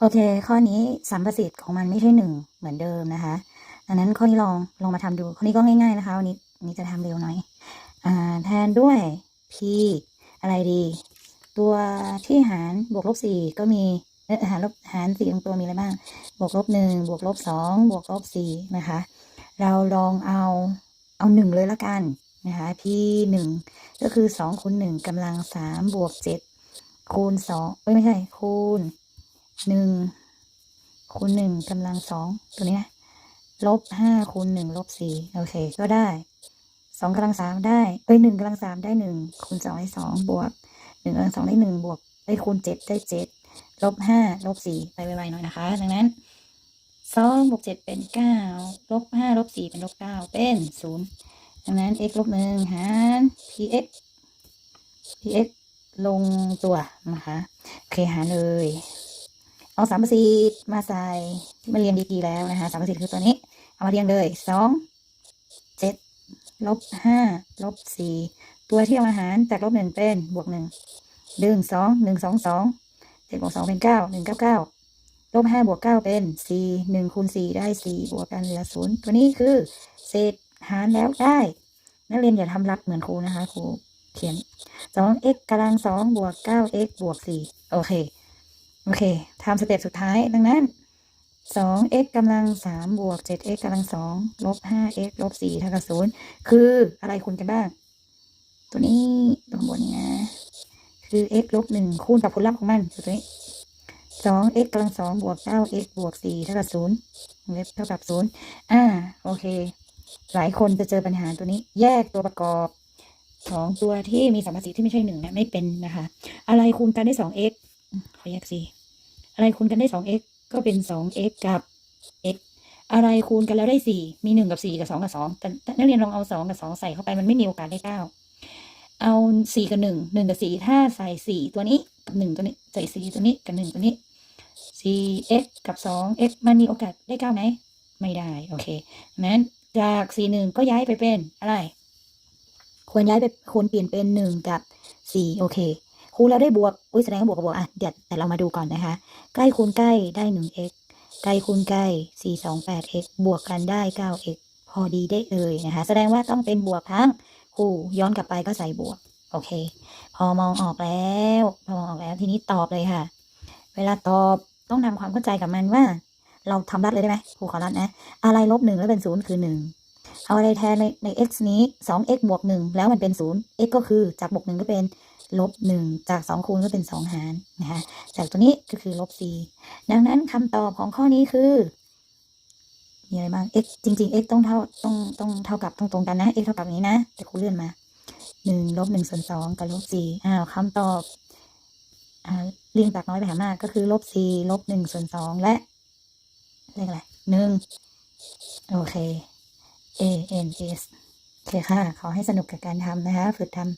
โอเค ข้อนี้สัมประสิทธิ์ของมันไม่ใช่หนึ่งเหมือนเดิมนะคะดังนั้นข้อนี้ลองลองมาทำดู ข้อนี้ก็ง่ายๆนะคะวันนี้นี้จะทำเร็วหน่อยอ่าแทนด้วย p อะไรดี ตัวที่หารบวกลบสี่ก็มีหารลบหารสี่ตรงตัวมีอะไรบ้าง บวกลบหนึ่งบวกลบสองบวกลบสี่นะคะ เราลองเอาเอาหนึ่งเลยละกันนะคะ p หนึ่งก็คือสองคูณหนึ่งกำลังสามบวกเจ็ดคูณสองเอ้ยไม่ใช่คูณ หนึ่งคูณหนึ่งกำลังสองตัวเนี้ยลบห้าคูณหนึ่งลบสี่โอเค ก็ได้สองกำลังสามได้เอ้ยหนึ่งกำลังสามได้หนึ่งคูณสองได้สองบวกหนึ่งกำลังสองได้หนึ่งบวกได้คูณเจ็ดได้เจ็ดลบห้าลบสี่ไปไวๆหน่อยนะคะ ดังนั้นสองบวกเจ็ดเป็นเก้าลบห้าลบสี่เป็นลบเก้าเป็นศูนย์ดังนั้น x ลบหนึ่งหาร px px ลงตัวนะคะ โอเคหารเลย เอาสามประสิทธิ์มาใส่ที่มาเรียนดีๆแล้วนะคะสามประสิทธิ์คือตัวนี้ เอามาเรียงเลยสองเจ็ดลบห้าลบสี่ตัวที่เอามาหารจากลบหนึ่งเป็นบวกหนึ่งดึงสองหนึ่งสองสองเจ็ดบวกสองเป็นเก้าหนึ่งเก้าเก้าลบห้าบวกเก้าเป็นสี่หนึ่งคูณสี่ได้สี่บวกกันเหลือศูนย์ตัวนี้คือเศษหารแล้วได้นักเรียนอย่าทำรักเหมือนครูนะคะครูเขียนสอง x กำลังสองบวกเก้า x บวกสี่โอเค โอเคทำสเต็ปสุดท้ายดังนั้นสอง x กำลังสามบวกเจ็ด x กำลังสองลบห้า x ลบสี่เท่ากับศูนย์คืออะไรคูณกันบ้าง ตัวนี้ตัวข้างบนนี้นะ คือ x ลบหนึ่งคูณกับผลลัพธ์ของมันคือตัวนี้สอง x กำลังสองบวกเก้า x บวกสี่เท่ากับศูนย์เล็บเท่ากับศูนย์อ่า โอเค หลายคนจะเจอปัญหาตัวนี้ แยกตัวประกอบของตัวที่มีสัมประสิทธิ์ที่ไม่ใช่หนึ่งนะไม่เป็นนะคะ อะไรคูณกันได้สอง x ขอแยกสิ อะไรคูณกันได้สอง x ก็เป็นสอง x กับ x อะไรคูณกันแล้วได้สี่มีหนึ่งกับสี่กับสองกับสองแต่นักเรียนลองเอาสองกับสองใส่เข้าไปมันไม่มีโอกาสได้เก้าเอาสี่กับหนึ่งหนึ่งกับสี่ถ้าใส่สี่ตัวนี้กับหนึ่งตัวนี้ใส่สี่ตัวนี้กับหนึ่งตัวนี้ 4x กับ 2x มันมีโอกาสได้เก้าไหมไม่ได้โอเคนั้นจาก4 1ก็ย้ายไปเป็นอะไรควรย้ายไปควรเปลี่ยนเป็น1กับ4โอเค คูณแล้วได้บวก อุ้ยแสดงว่าบวกกับบวกอะเดี๋ยวแต่เรามาดูก่อนนะคะ ใกล้คูณใกล้ได้หนึ่ง x ใกล้คูณใกล้4 2 8x บวกกันได้เก้า x พอดีได้เลยนะคะ แสดงว่าต้องเป็นบวกทั้งคู่ย้อนกลับไปก็ใส่บวก โอเค พอมองออกแล้วพอมองออกแล้วทีนี้ตอบเลยค่ะ เวลาตอบต้องทำความเข้าใจกับมันว่า เราทำรัดเลยได้ไหมครูขอรัดนะ อะไรลบหนึ่งแล้วเป็นศูนย์คือหนึ่งเอาอะไรแทนในใน x นี้สอง x บวกหนึ่งแล้วมันเป็นศูนย์ x ก็คือจากบวกหนึ่งก็เป็น ลบหนึ่งจากสองคูณก็เป็นสองหารนะคะจากตัวนี้ก็คือลบสี่ดังนั้นคำตอบของข้อนี้คือมีอะไรบ้าง x จริงๆ x ต้องเท่าต้องต้องเท่ากับต้องตรงกันนะ x เท่ากับนี้นะ แต่ครูเลื่อนมาหนึ่งลบหนึ่งส่วนสองกับลบสี่อ้าวคำตอบอ่าเรียงจากน้อยไปหามากก็คือลบสี่ลบหนึ่งส่วนสองและเลขอะไรหนึ่งโอเค A N S โอเคค่ะ ขอให้สนุกกับการทำนะคะ ฝึกทำ